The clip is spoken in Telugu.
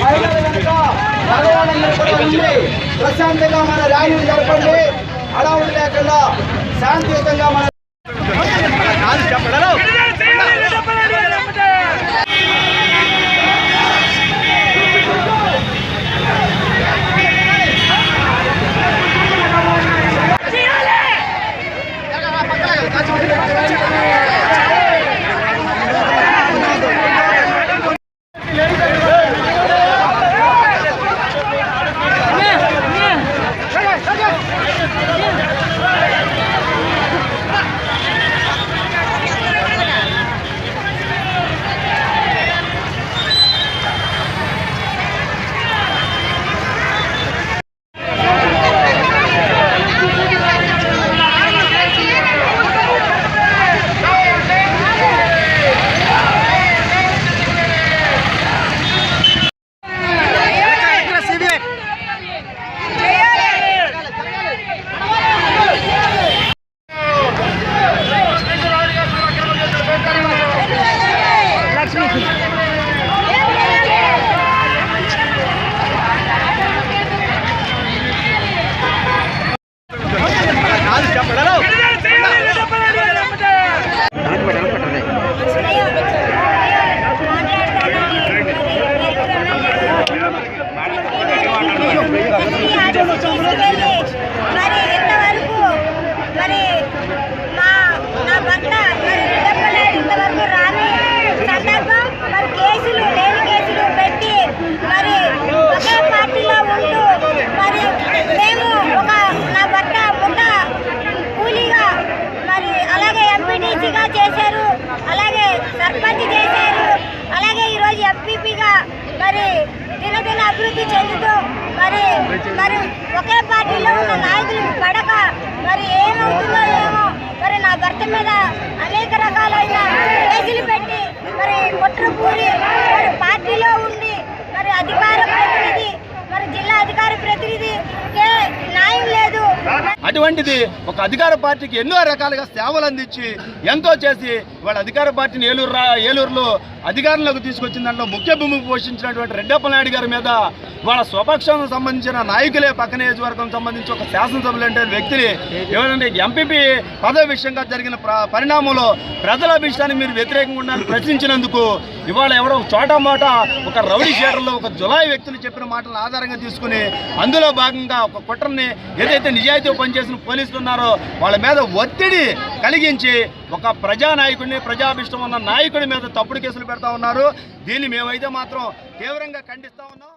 మహిళల ఉండి ప్రశాంతంగా మన ర్యాలీలు జరపండి అడవులు లేకుండా శాంతియుతంగా మన చేశారు. అలాగే సర్పంచ్ చేశారు. అలాగే ఈరోజు ఎంపీపీగా మరి దినదిన అభివృద్ధి చెందుతూ మరి మరి ఒకే పార్టీలో ఉన్న నాయకులకు పడక మరి ఏమవుతుందో ఏమో మరి నా భర్త మీద అనేక రకాలైన కేసులు పెట్టి మరి కుట్రపూరి పూరి పార్టీలో ఉండి మరి అధికార ప్రతినిధి మరి జిల్లా అధికార ప్రతినిధి కే న్యాయం లేదు అటువంటిది ఒక అధికార పార్టీకి ఎన్నో రకాలుగా సేవలు అందించి ఎంతో చేసి వాళ్ళ అధికార పార్టీని ఏలూరు రా ఏలూరులో అధికారంలోకి తీసుకొచ్చిన దాంట్లో ముఖ్య భూమి పోషించినటువంటి రెడ్డప్ప నాయుడు గారి మీద వాళ్ళ స్వపక్షానికి సంబంధించిన నాయకులే పక్క నియోజకవర్గం సంబంధించి ఒక శాసనసభ్యులు అంటే వ్యక్తిని ఎవరంటే ఎంపీపీ పదవి విషయంగా జరిగిన పరిణామంలో ప్రజల అభిష్టానికి మీరు వ్యతిరేకంగా ఉండాలని ప్రశ్నించినందుకు ఇవాళ ఎవరో చోట మాట ఒక రౌడీ షేటర్లో ఒక జులాయి వ్యక్తులు చెప్పిన మాటలను ఆధారంగా తీసుకుని అందులో భాగంగా ఒక కుట్రని ఏదైతే నిజాయితీ చేసిన పోలీసులు ఉన్నారో వాళ్ళ మీద ఒత్తిడి కలిగించి ఒక ప్రజానాయకుడిని ప్రజాభిష్టం ఉన్న నాయకుడి మీద తప్పుడు కేసులు పెడతా ఉన్నారు. దీన్ని మేమైతే మాత్రం తీవ్రంగా ఖండిస్తా ఉన్నాం.